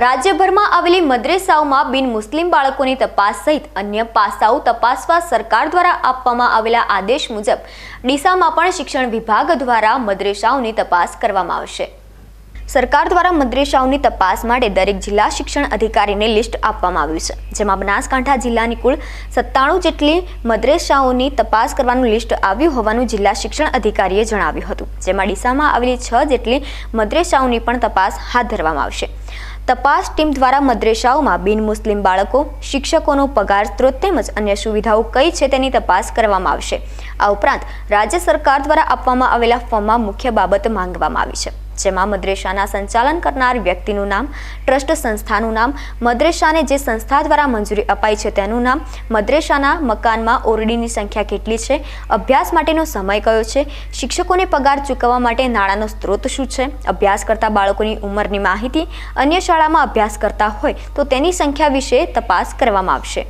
રાજ્યભરમાં આવેલી મદ્રેસાઓમાં બિન મુસ્લિમ બાળકોની તપાસ સહિત અન્ય પાસાઓ તપાસવા સરકાર દ્વારા આપવામાં આવેલા આદેશ મુજબ ડીસામાં પણ શિક્ષણ વિભાગ દ્વારા મદ્રેસાઓની તપાસ કરવામાં આવશે. સરકાર દ્વારા મદ્રેસાઓની તપાસ માટે દરેક જિલ્લા શિક્ષણ અધિકારીને લિસ્ટ આપવામાં આવ્યું છે, જેમાં બનાસકાંઠા જિલ્લાની કુલ સત્તાણું જેટલી મદ્રેસાઓની તપાસ કરવાનું લિસ્ટ આવ્યું હોવાનું જિલ્લા શિક્ષણ અધિકારીએ જણાવ્યું હતું, જેમાં ડીસામાં આવેલી છ જેટલી મદ્રેસાઓની પણ તપાસ હાથ ધરવામાં આવશે. તપાસ ટીમ દ્વારા મદ્રેસાઓમાં બિન મુસ્લિમ બાળકો, શિક્ષકોનો પગાર સ્ત્રોત તેમજ અન્ય સુવિધાઓ કઈ છે તેની તપાસ કરવામાં આવશે. આ ઉપરાંત રાજ્ય સરકાર દ્વારા આપવામાં આવેલા ફોર્મમાં મુખ્ય બાબત માંગવામાં આવી છે. જેમાં મદ્રેસાના સંચાલન કરનાર વ્યક્તિનું નામ, ટ્રસ્ટ સંસ્થાનું નામ મદ્રેસાને જે સંસ્થા દ્વારા મંજૂરી અપાઈ છે તેનું નામ મદ્રેસાના મકાનમાં ઓરડીની સંખ્યા કેટલી છે, અભ્યાસ માટેનો સમય કયો છે, શિક્ષકોને પગાર ચૂકવવા માટે નાણાંનો સ્ત્રોત શું છે, અભ્યાસ કરતા બાળકોની ઉંમરની માહિતી, અન્ય શાળામાં અભ્યાસ કરતા હોય તો તેની સંખ્યા વિશે તપાસ કરવામાં આવશે.